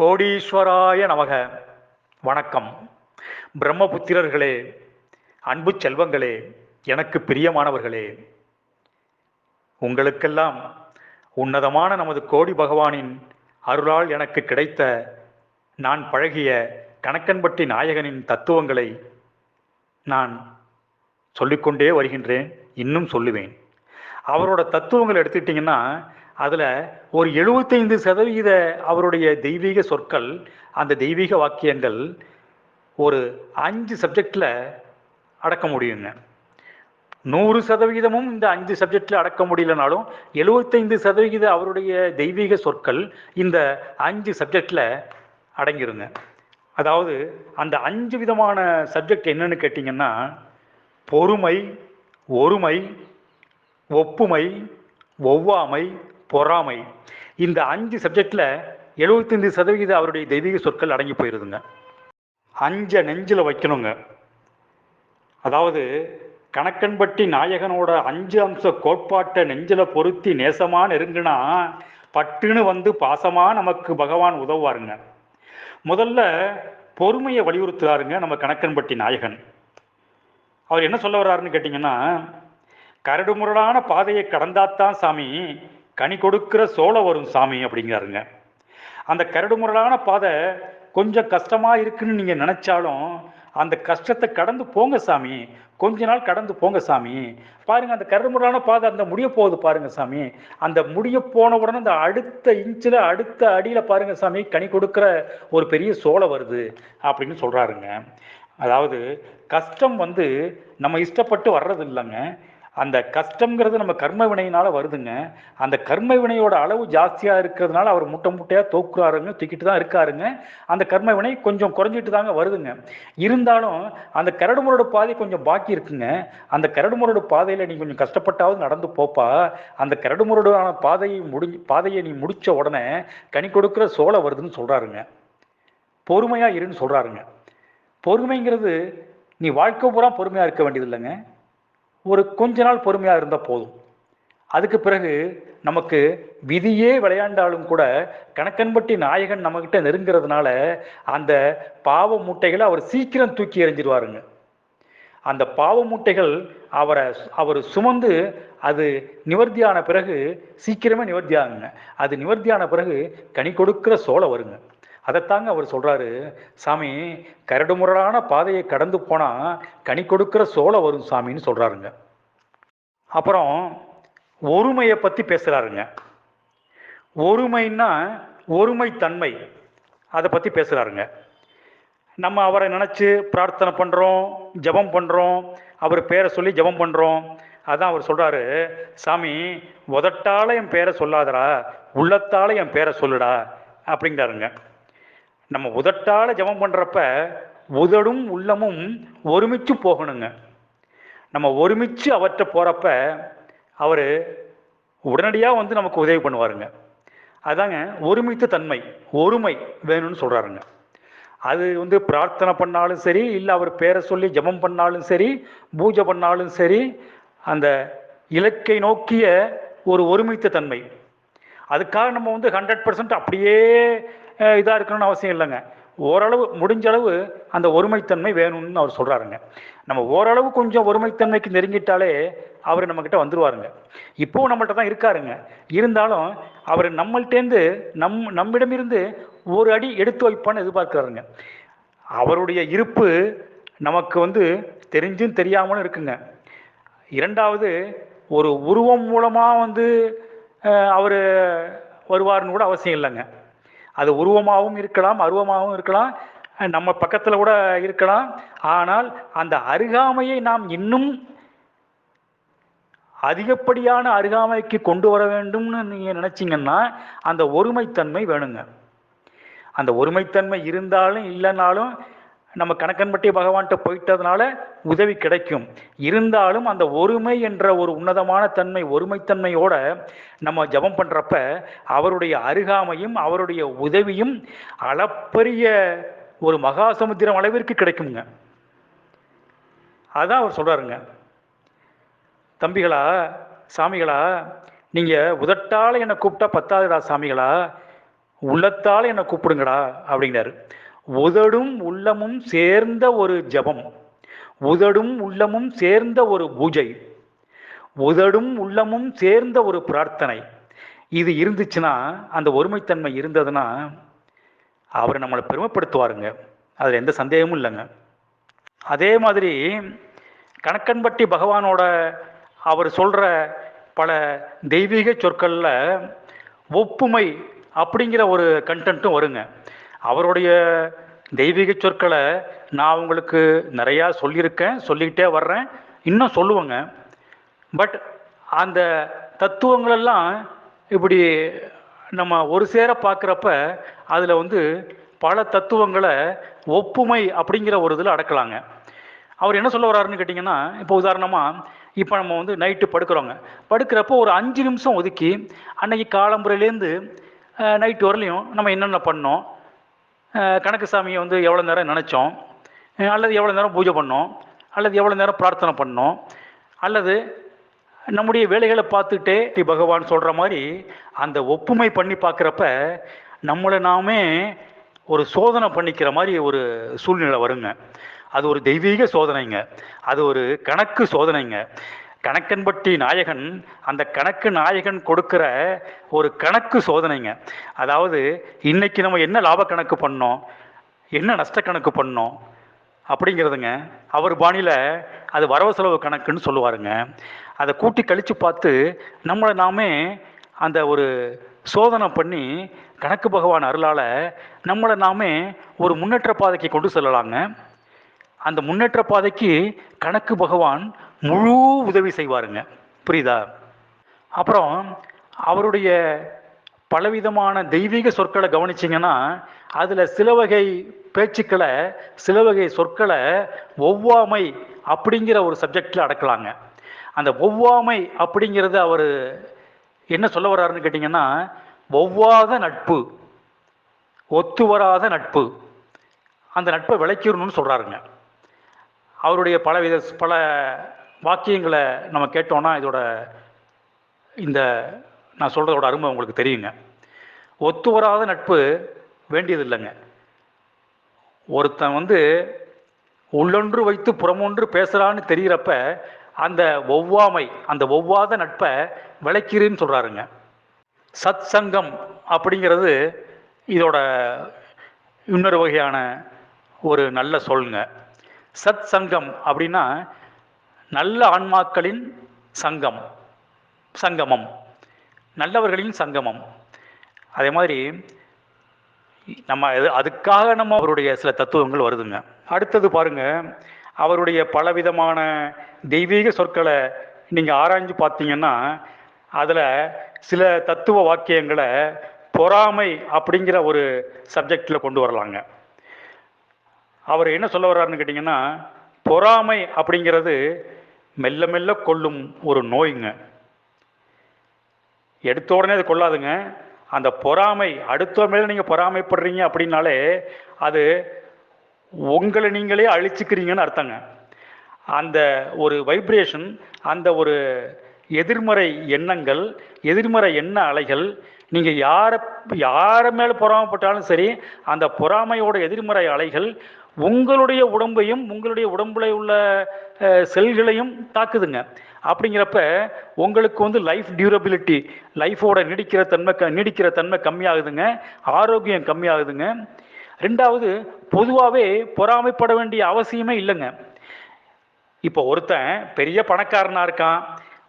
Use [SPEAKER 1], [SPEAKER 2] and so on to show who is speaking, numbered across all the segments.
[SPEAKER 1] கோடீஸ்வராய நமக. வணக்கம். பிரம்மபுத்திரர்களே அன்பு செல்வங்களே எனக்கு பிரியமானவர்களே உங்களுக்கெல்லாம் உன்னதமான நமது கோடி பகவானின் அருளால் எனக்கு கிடைத்த நான் பழகிய கணக்கன்பட்டி நாயகனின் தத்துவங்களை நான் சொல்லிக்கொண்டே வருகின்றேன் இன்னும் சொல்லுவேன். அவரோட தத்துவங்கள் எடுத்துக்கிட்டிங்கன்னா அதில் ஒரு எழுபத்தைந்து சதவிகித அவருடைய தெய்வீக சொற்கள் அந்த தெய்வீக வாக்கியங்கள் ஒரு அஞ்சு சப்ஜெக்டில் அடக்க முடியுங்க. நூறு சதவிகிதமும் இந்த அஞ்சு சப்ஜெக்டில் அடக்க முடியலனாலும் எழுபத்தைந்து சதவிகித அவருடைய தெய்வீக சொற்கள் இந்த அஞ்சு சப்ஜெக்டில் அடங்கிருங்க. அதாவது அந்த அஞ்சு விதமான சப்ஜெக்ட் என்னன்னு கேட்டிங்கன்னா பொறுமை ஒருமை ஒப்புமை ஒவ்வாமை பொறாமை. இந்த அஞ்சு சப்ஜெக்டில் எழுபத்தைந்து சதவிகிதம் அவருடைய தெய்வீக சொற்கள் அடங்கி போயிருதுங்க. அஞ்சை நெஞ்சில் வைக்கணுங்க. அதாவது கணக்கன்பட்டி நாயகனோட அஞ்சு அம்ச கோட்பாட்டை நெஞ்சில் பொருத்தி நேசமாக நெருங்கினா பட்டுன்னு வந்து பாசமாக நமக்கு பகவான் உதவுவாருங்க. முதல்ல பொறுமையை வலியுறுத்துறாருங்க நம்ம கணக்கன்பட்டி நாயகன். அவர் என்ன சொல்ல வர்றாருன்னு கேட்டிங்கன்னா கரடுமுரடான பாதையை கடந்தாத்தான் சாமி கனி கொடுக்கிற சோள வரும் சாமி அப்படிங்கிறாருங்க. அந்த கரடுமுரடான பாதை கொஞ்சம் கஷ்டமாக இருக்குன்னு நீங்கள் நினச்சாலும் அந்த கஷ்டத்தை கடந்து போங்க சாமி. கொஞ்ச நாள் கடந்து போங்க சாமி. பாருங்க அந்த கரடுமுரடான பாதை அந்த முடிய போகுது பாருங்க சாமி. அந்த முடிய போன உடனே அந்த அடுத்த இன்ச்சில் அடுத்த அடியில் பாருங்க சாமி கனி கொடுக்குற ஒரு பெரிய சோலை வருது அப்படின்னு சொல்கிறாருங்க அதாவது கஷ்டம் வந்து நம்ம இஷ்டப்பட்டு வர்றது இல்லைங்க. அந்த கஷ்டங்கிறது நம்ம கர்ம வினையினால வருதுங்க. அந்த கர்ம வினையோட அளவு ஜாஸ்தியா இருக்கிறதுனால அவர் முட்டை முட்டையா தோக்குறாருங்க தூக்கிட்டு தான் இருக்காருங்க. அந்த கர்ம வினை கொஞ்சம் குறைஞ்சிட்டு தாங்க வருதுங்க. இருந்தாலும் அந்த கரடுமுரடு பாதை கொஞ்சம் பாக்கி இருக்குங்க. அந்த கரடுமுரடு பாதையில நீ கொஞ்சம் கஷ்டப்பட்டாவது நடந்து போப்பா. அந்த கரடுமுரடான பாதையை முடிஞ்சு பாதையை நீ முடிச்ச உடனே கனி கொடுக்குற சோலை வருதுன்னு சொல்றாருங்க. பொறுமையா இருன்னு சொல்றாருங்க. பொறுமைங்கிறது நீ வாழ்க்கை பூரா பொறுமையா இருக்க வேண்டியது இல்லைங்க ஒரு கொஞ்ச நாள் பொறுமையாக இருந்தால் போதும். அதுக்கு பிறகு நமக்கு விதியே விளையாண்டாலும் கூட கணக்கன்பட்டி நாயகன் நம்மக்கிட்ட நெருங்கிறதுனால அந்த பாவ மூட்டைகளை அவர் சீக்கிரம் தூக்கி எறிஞ்சிருவாருங்க. அந்த பாவ மூட்டைகள் அவரை அவர் சுமந்து அது நிவர்த்தியான பிறகு சீக்கிரமே நிவர்த்தி ஆகுங்க அது நிவர்த்தியான பிறகு கனி கொடுக்கிற சோளை வருங்க. அதைத்தாங்க அவர் சொல்கிறாரு சாமி கரடுமுரடான பாதையை கடந்து போனால் கனி கொடுக்கிற சோலை வரும் சாமின்னு சொல்கிறாருங்க அப்புறம் ஒருமையை பற்றி பேசுகிறாருங்க ஒருமைன்னா ஒருமைத்தன்மை அதை பற்றி பேசுகிறாருங்க நம்ம அவரை நினச்சி பிரார்த்தனை பண்ணுறோம் ஜெபம் பண்ணுறோம் அவர் பேரை சொல்லி ஜெபம் பண்ணுறோம் அதான் அவர் சொல்கிறாரு சாமி உதட்டால என் பேரை சொல்லாதடா உள்ளத்தால என் பேரை சொல்லுடா அப்படிங்கிறாருங்க. நம்ம உதட்டால் ஜெபம் பண்ணுறப்ப உதடும் உள்ளமும் ஒருமிச்சு போகணுங்க. நம்ம ஒருமிச்சு அவர்கிட்ட போகிறப்ப அவர் உடனடியாக வந்து நமக்கு உதவி பண்ணுவாருங்க. அதாங்க ஒருமித்த தன்மை ஒருமை வேணும்னு சொல்கிறாருங்க அது வந்து பிரார்த்தனை பண்ணாலும் சரி இல்லை அவர் பேரை சொல்லி ஜெபம் பண்ணாலும் சரி பூஜை பண்ணாலும் சரி அந்த இலக்கை நோக்கிய ஒரு ஒருமித்த தன்மை. அதுக்காக நம்ம வந்து ஹண்ட்ரட் பர்சன்ட் அப்படியே இதாக இருக்கணும்னு அவசியம் இல்லைங்க. ஓரளவு முடிஞ்ச அளவு அந்த ஒருமைத்தன்மை வேணும்னு அவர் சொல்கிறாருங்க நம்ம ஓரளவு கொஞ்சம் ஒருமைத்தன்மைக்கு நெருங்கிட்டாலே அவர் நம்மக்கிட்ட வந்துருவாருங்க. இப்போவும் நம்மள்கிட்ட தான் இருக்காருங்க. இருந்தாலும் அவர் நம்மள்டேந்து நம் நம்மிடமிருந்து ஒரு அடி எடுத்து வைப்பான்னு எதிர்பார்க்குறாருங்க. அவருடைய இருப்பு நமக்கு வந்து தெரிஞ்சும் தெரியாமலும் இருக்குங்க. இரண்டாவது ஒரு உருவம் மூலமாக வந்து அவர் வருவார்னு கூட அவசியம் இல்லைங்க. அது உருவமாகவும் இருக்கலாம் அருவமாகவும் இருக்கலாம் நம்ம பக்கத்தில் கூட இருக்கலாம். ஆனால் அந்த அருகாமையை நாம் இன்னும் அதிகப்படியான அருகாமைக்கு கொண்டு வர வேண்டும்னு நீங்கள் நினச்சிங்கன்னா அந்த ஒருமைத்தன்மை வேணுங்க. அந்த ஒருமைத்தன்மை இருந்தாலும் இல்லைனாலும் நம்ம கணக்கன்பட்டி பகவான்கிட்ட போயிட்டதுனால உதவி கிடைக்கும். இருந்தாலும் அந்த ஒருமை என்ற ஒரு உன்னதமான தன்மை ஒருமைத்தன்மையோட நம்ம ஜபம் பண்ணுறப்ப அவருடைய அருகாமையும் அவருடைய உதவியும் அளப்பரிய ஒரு மகாசமுத்திரம் அளவிற்கு கிடைக்குங்க அதான் அவர் சொல்கிறாருங்க தம்பிகளா சாமிகளா நீங்கள் உதட்டால் என்னை கூப்பிட்டா பத்தாதுடா சாமிகளா உள்ளத்தால் என்னை கூப்பிடுங்கடா அப்படிங்கிறாரு. உதடும் உள்ளமும் சேர்ந்த ஒரு ஜபம். உதடும் உள்ளமும் சேர்ந்த ஒரு பூஜை. உதடும் உள்ளமும் சேர்ந்த ஒரு பிரார்த்தனை. இது இருந்துச்சுன்னா அந்த ஒருமைத்தன்மை இருந்ததுன்னா அவர் நம்மளை பெருமைப்படுத்துவாருங்க. அதில் எந்த சந்தேகமும் இல்லைங்க. அதே மாதிரி கணக்கன்பட்டி பகவானோட அவர் சொல்கிற பல தெய்வீக சொற்களில் ஒப்புமை அப்படிங்கிற ஒரு கண்டென்ட்டும் வருங்க. அவருடைய தெய்வீக சொற்களை நான் உங்களுக்கு நிறையா சொல்லியிருக்கேன் சொல்லிக்கிட்டே வர்றேன். இன்னும் சொல்லுவேங்க. பட் அந்த தத்துவங்களெல்லாம் இப்படி நம்ம ஒரு சேர பார்க்குறப்ப அதில் வந்து பல தத்துவங்களை ஒப்புமை அப்படிங்கிற ஒரு இதில் அடக்கலாங்க. அவர் என்ன சொல்ல வர்றாருன்னு கேட்டிங்கன்னா இப்போ உதாரணமாக இப்போ நம்ம வந்து நைட்டு படுக்கிறோங்க. படுக்கிறப்போ ஒரு அஞ்சு நிமிஷம் ஒதுக்கி அன்னைக்கு காலம்புறையிலேருந்து நைட்டு வரலையும் நம்ம என்னென்ன பண்ணோம்? கணக்கு சாமியை வந்து எவ்வளோ நேரம் நினச்சோம்? அல்லது எவ்வளோ நேரம் பூஜை பண்ணோம்? அல்லது எவ்வளோ நேரம் பிரார்த்தனை பண்ணோம்? அல்லது நம்முடைய வேலைகளை பார்த்துட்டே ஸ்ரீ பகவான் சொல்கிற மாதிரி அந்த ஒப்புமை பண்ணி பார்க்குறப்ப நம்மளை நாமே ஒரு சோதனை பண்ணிக்கிற மாதிரி ஒரு சூழ்நிலை வருங்க. அது ஒரு தெய்வீக சோதனைங்க. அது ஒரு கணக்கு சோதனைங்க. கணக்கன்பட்டி நாயகன் அந்த கணக்கு நாயகன் கொடுக்குற ஒரு கணக்கு சோதனைங்க. அதாவது இன்னைக்கு நம்ம என்ன லாப கணக்கு பண்ணோம் என்ன நஷ்ட கணக்கு பண்ணோம் அப்படிங்கிறதுங்க. அவர் பாணியில் அது வரவு செலவு கணக்குன்னு சொல்லுவாருங்க. அதை கூட்டி கழித்து பார்த்து நம்மளை நாமே அந்த ஒரு சோதனை பண்ணி கணக்கு பகவான் அருளால் நம்மளை நாமே ஒரு முன்னேற்ற பாதைக்கு கொண்டு செல்லலாங்க. அந்த முன்னேற்ற பாதைக்கு கணக்கு பகவான் முழு உதவி செய்வாருங்க. புரியுதா? அப்புறம் அவருடைய பலவிதமான தெய்வீக சொற்களை கவனிச்சிங்கன்னா அதில் சில வகை பேச்சுக்களை சில வகை சொற்களை ஒவ்வாமை அப்படிங்கிற ஒரு சப்ஜெக்டில் அடக்கலாங்க. அந்த ஒவ்வாமை அப்படிங்கிறது அவர் என்ன சொல்ல வர்றாருன்னு கேட்டிங்கன்னா ஒவ்வாத நட்பு ஒத்து வராத நட்பு. அந்த நட்பை விளக்கிடணும்னு சொல்கிறாருங்க அவருடைய பலவித பல வாக்கியங்களை நம்ம கேட்டோன்னா இதோட இந்த நான் சொல்கிறதோட அருமை உங்களுக்கு தெரியுங்க. ஒத்து வராத நட்பு வேண்டியது இல்லைங்க ஒருத்தன் வந்து உள்ளொன்று வைத்து புறமொன்று பேசுகிறான்னு தெரிகிறப்ப அந்த ஒவ்வாமை அந்த ஒவ்வாத நட்பை விளக்கிறேன்னு சொல்கிறாருங்க சத் சங்கம் அப்படிங்கிறது இதோட இன்னொரு வகையான ஒரு நல்ல சொல்லுங்க. சத் சங்கம் அப்படின்னா நல்ல ஆன்மாக்களின் சங்கம் சங்கமம் நல்லவர்களின் சங்கமம். அதே மாதிரி நம்ம அதுக்காக நம்ம அவருடைய சில தத்துவங்கள் வருதுங்க. அடுத்தது பாருங்க அவருடைய பலவிதமான தெய்வீக சொற்களை நீங்கள் ஆராய்ஞ்சு பார்த்தீங்கன்னா அதில் சில தத்துவ வாக்கியங்களை பொறாமை அப்படிங்கிற ஒரு சப்ஜெக்டில் கொண்டு வரலாங்க. அவர் என்ன சொல்ல வர்றாருன்னு கேட்டிங்கன்னா பொறாமை அப்படிங்கிறது மெல்ல மெல்ல கொல்லும் ஒரு நோய்ங்க. எடுத்த உடனே அது கொள்ளாதுங்க. அந்த பொறாமை அடுத்த மேல நீங்கள் பொறாமைப்படுறீங்க அப்படின்னாலே அது உங்களை நீங்களே அழிச்சுக்கிறீங்கன்னு அர்த்தங்க. அந்த ஒரு வைப்ரேஷன் அந்த ஒரு எதிர்மறை எண்ணங்கள் எதிர்மறை எண்ண அலைகள் நீங்கள் யாரை யாரை மேலே பொறாமைப்பட்டாலும் சரி அந்த பொறாமையோட எதிர்மறை அலைகள் உங்களுடைய உடம்பையும் உங்களுடைய உடம்புல உள்ள செல்களையும் தாக்குதுங்க. அப்படிங்கிறப்ப உங்களுக்கு வந்து லைஃப் டியூரபிலிட்டி லைஃபோட நீடிக்கிற தன்மை க நீடிக்கிற தன்மை கம்மியாகுதுங்க. ஆரோக்கியம் கம்மியாகுதுங்க. ரெண்டாவது பொதுவாகவே பொறாமைப்பட வேண்டிய அவசியமே இல்லைங்க. இப்போ ஒருத்தன் பெரிய பணக்காரனாக இருக்கான்.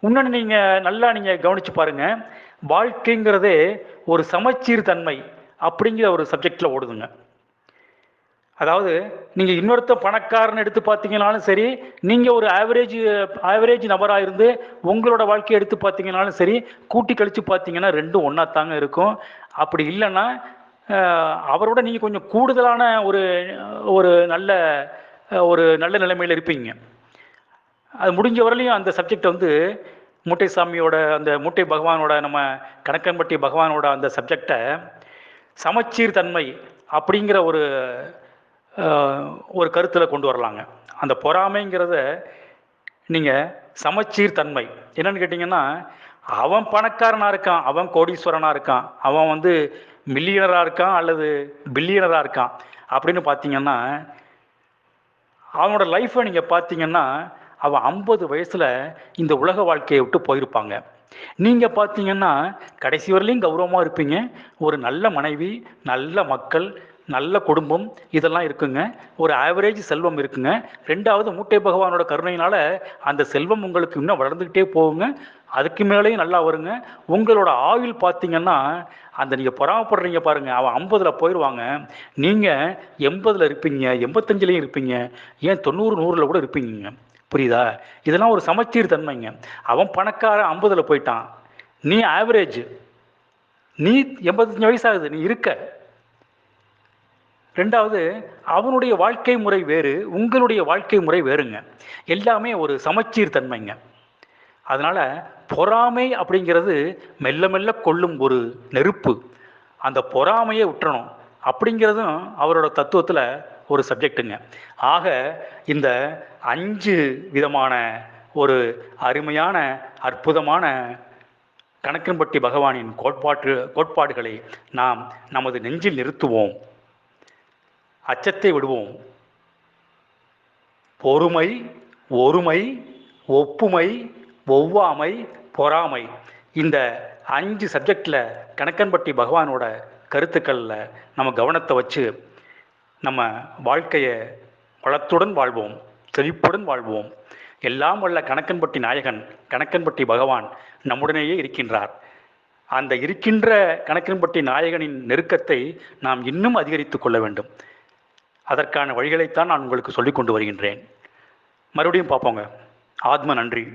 [SPEAKER 1] இன்னொன்று நீங்கள் நல்லா நீங்கள் கவனிச்சு பாருங்கள் வாழ்க்கைங்கிறதே ஒரு சமச்சீர் தன்மை அப்படிங்கிற ஒரு சப்ஜெக்டில் ஓடுதுங்க. அதாவது நீங்கள் இன்னொருத்த பணக்காரன் எடுத்து பார்த்தீங்கனாலும் சரி நீங்கள் ஒரு ஆவரேஜ் ஆவரேஜ் நபராக இருந்து உங்களோட வாழ்க்கையை எடுத்து பார்த்தீங்கனாலும் சரி கூட்டி கழித்து பார்த்தீங்கன்னா ரெண்டும் ஒன்றா தாங்க இருக்கும். அப்படி இல்லைன்னா அவரோட நீங்கள் கொஞ்சம் கூடுதலான ஒரு ஒரு நல்ல ஒரு நல்ல நிலைமையில் இருப்பீங்க. அது முடிஞ்ச வரலையும் அந்த சப்ஜெக்டை வந்து மூட்டை சாமியோட அந்த மூட்டை பகவானோட நம்ம கணக்கன்பட்டி பகவானோட அந்த சப்ஜெக்டை சமச்சீர் தன்மை அப்படிங்கிற ஒரு ஒரு கருத்தில் கொண்டு வரலாங்க. அந்த பொறாமைங்கிறத நீங்கள் சமச்சீர் தன்மை என்னன்னு கேட்டிங்கன்னா அவன் பணக்காரனாக இருக்கான் அவன் கோடீஸ்வரனாக இருக்கான் அவன் வந்து மில்லியனராக இருக்கான் அல்லது பில்லியனராக இருக்கான் அப்படின்னு பார்த்தீங்கன்னா அவனோட லைஃப்பை நீங்கள் பார்த்தீங்கன்னா அவன் ஐம்பது வயசில் இந்த உலக வாழ்க்கையை விட்டு போயிருப்பாங்க. நீங்கள் பார்த்தீங்கன்னா கடைசி வரலையும் கௌரவமாக இருப்பீங்க. ஒரு நல்ல மனைவி நல்ல மக்கள் நல்ல குடும்பம் இதெல்லாம் இருக்குங்க. ஒரு ஆவரேஜ் செல்வம் இருக்குங்க. ரெண்டாவது மூட்டை பகவானோட கருணையினால அந்த செல்வம் உங்களுக்கு இன்னும் வளர்ந்துக்கிட்டே போகுங்க. அதுக்கு மேலேயும் நல்லா வருங்க. உங்களோட ஆயுள் பார்த்தீங்கன்னா அந்த நீங்கள் பொறாமப்படுறீங்க பாருங்கள் அவன் ஐம்பதில் போயிடுவாங்க நீங்கள் எண்பதில் இருப்பீங்க எண்பத்தஞ்சிலையும் இருப்பீங்க. ஏன் தொண்ணூறு நூறில் கூட இருப்பீங்க புரியுதா? இதெல்லாம் ஒரு சமச்சீர் தன்மைங்க. அவன் பணக்காரன் ஐம்பதில் போயிட்டான். நீ ஆவரேஜ் நீ எண்பத்தஞ்சு வயசாகுது. நீ இருக்க. ரெண்டாவது அவனுடைய வாழ்க்கை முறை வேறு உங்களுடைய வாழ்க்கை முறை வேறுங்க. எல்லாமே ஒரு சமச்சீர் தன்மைங்க. அதனால் பொறாமை அப்படிங்கிறது மெல்ல மெல்ல கொள்ளும் ஒரு நெருப்பு. அந்த பொறாமையை விட்டுறணும் அப்படிங்கிறதும் அவரோட தத்துவத்தில் ஒரு சப்ஜெக்ட்டுங்க. ஆக இந்த அஞ்சு விதமான ஒரு அருமையான அற்புதமான கணக்கன்பட்டி பகவானின் கோட்பாட்டு கோட்பாடுகளை நாம் நமது நெஞ்சில் நிறுத்துவோம். அச்சத்தை விடுவோம். பொறுமை ஒருமை ஒப்புமை ஒவ்வாமை பொறாமை. இந்த அஞ்சு சப்ஜெக்டில் கணக்கன்பட்டி பகவானோட கருத்துக்களில் நம்ம கவனத்தை வச்சு நம்ம வாழ்க்கையை வளத்துடன் வாழ்வோம் செழிப்புடன் வாழ்வோம். எல்லாம் வல்ல கணக்கன்பட்டி நாயகன் கணக்கன்பட்டி பகவான் நம்முடனேயே இருக்கின்றார். அந்த இருக்கின்ற கணக்கன்பட்டி நாயகனின் நெருக்கத்தை நாம் இன்னும் அதிகரித்து கொள்ள வேண்டும். அதற்கான வழிகளைத்தான் நான் உங்களுக்கு சொல்லிக் கொண்டு வருகின்றேன். மறுபடியும் பார்ப்போங்க. ஆத்ம நன்றி.